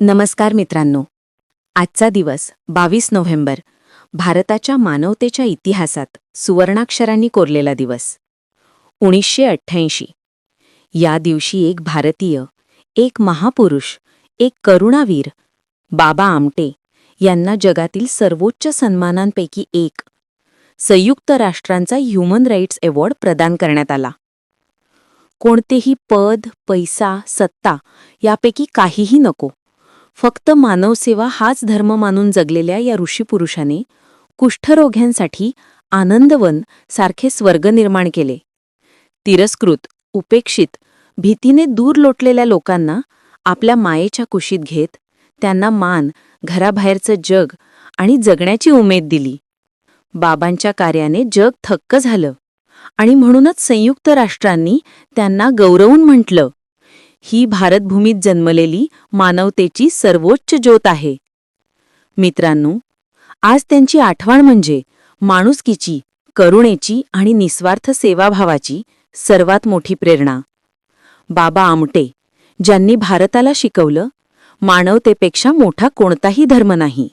नमस्कार मित्रांनो. आजचा दिवस बावीस नोव्हेंबर भारताच्या मानवतेच्या इतिहासात सुवर्णाक्षरांनी कोरलेला दिवस. उणीसशे अठ्ठ्याऐंशी. या दिवशी एक भारतीय एक महापुरुष एक करुणावीर बाबा आमटे यांना जगातील सर्वोच्च सन्मानांपैकी एक संयुक्त राष्ट्रांचा ह्युमन राईट्स अवॉर्ड प्रदान करण्यात आला. कोणतेही पद पैसा सत्ता यापैकी काहीही नको. फक्त मानवसेवा हाच धर्म मानून जगलेल्या या ऋषीपुरुषाने कुष्ठरोग्यांसाठी आनंदवन सारखे स्वर्ग निर्माण केले. तिरस्कृत उपेक्षित भीतीने दूर लोटलेल्या लोकांना आपल्या मायेच्या कुशीत घेत त्यांना मान घराबाहेरचं जग आणि जगण्याची उमेद दिली. बाबांच्या कार्याने जग थक्क झालं आणि म्हणूनच संयुक्त राष्ट्रांनी त्यांना गौरवून म्हटलं ही भारतभूमीत जन्मलेली मानवतेची सर्वोच्च ज्योत आहे. मित्रांनो आज त्यांची आठवण म्हणजे माणुसकीची करुणेची आणि निस्वार्थ सेवाभावाची सर्वात मोठी प्रेरणा. बाबा आमटे ज्यांनी भारताला शिकवलं मानवतेपेक्षा मोठा कोणताही धर्म नाही.